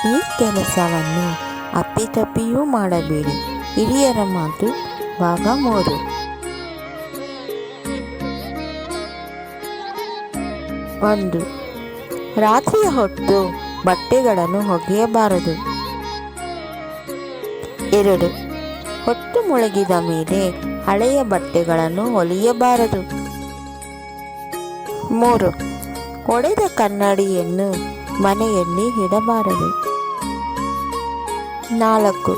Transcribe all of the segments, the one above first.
ಈ ಕೆಲಸವನ್ನು ಅಪ್ಪಿತಪ್ಪಿಯೂ ಮಾಡಬೇಡಿ. ಹಿರಿಯರ ಮಾತು ಭಾಗ ಮೂರು. ಒಂದು. ರಾತ್ರಿಯ ಹೊತ್ತು ಬಟ್ಟೆಗಳನ್ನು ಒಗೆಯಬಾರದು. ಎರಡು. ಹೊತ್ತು ಮುಳುಗಿದ ಮೇಲೆ ಹಳೆಯ ಬಟ್ಟೆಗಳನ್ನು ಹೊಲಿಯಬಾರದು. ಮೂರು. ಒಡೆದ ಕನ್ನಡಿಯನ್ನು ಮನೆಯಲ್ಲಿ ಇಡಬಾರದು. ನಾಲ್ಕು,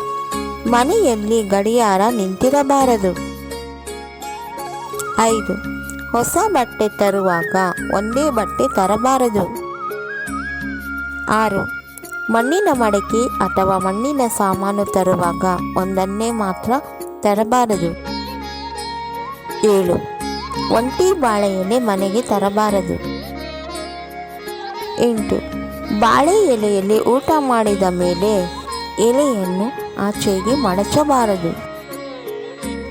ಮನೆಯಲ್ಲಿ ಗಡಿಯಾರ ನಿಂತಿರಬಾರದು. ಐದು, ಹೊಸ ಬಟ್ಟೆ ತರುವಾಗ ಒಂದೇ ಬಟ್ಟೆ ತರಬಾರದು. ಆರು, ಮಣ್ಣಿನ ಮಡಕೆ ಅಥವಾ ಮಣ್ಣಿನ ಸಾಮಾನು ತರುವಾಗ ಒಂದನ್ನೇ ಮಾತ್ರ ತರಬಾರದು. ಏಳು, ಒಂಟಿ ಬಾಳೆಯನ್ನೇ ಮನೆಗೆ ತರಬಾರದು. ಎಂಟು. ಬಾಳೆ ಎಲೆಯಲ್ಲಿ ಊಟ ಮಾಡಿದ ಮೇಲೆ ಎಲೆಯನ್ನು ಆಚೆಗೆ ಮಡಚಬಾರದು.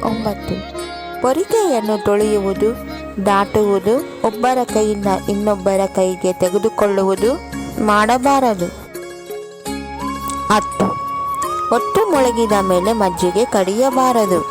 ಒಂಬತ್ತು. ಪೊರಿಕೆಯನ್ನು ತೊಳೆಯುವುದು, ದಾಟುವುದು, ಒಬ್ಬರ ಕೈಯಿಂದ ಇನ್ನೊಬ್ಬರ ಕೈಗೆ ತೆಗೆದುಕೊಳ್ಳುವುದು ಮಾಡಬಾರದು. ಹತ್ತು. ಹೊತ್ತು ಮುಳುಗಿದ ಮೇಲೆ ಮಜ್ಜಿಗೆ ಕಡಿಯಬಾರದು.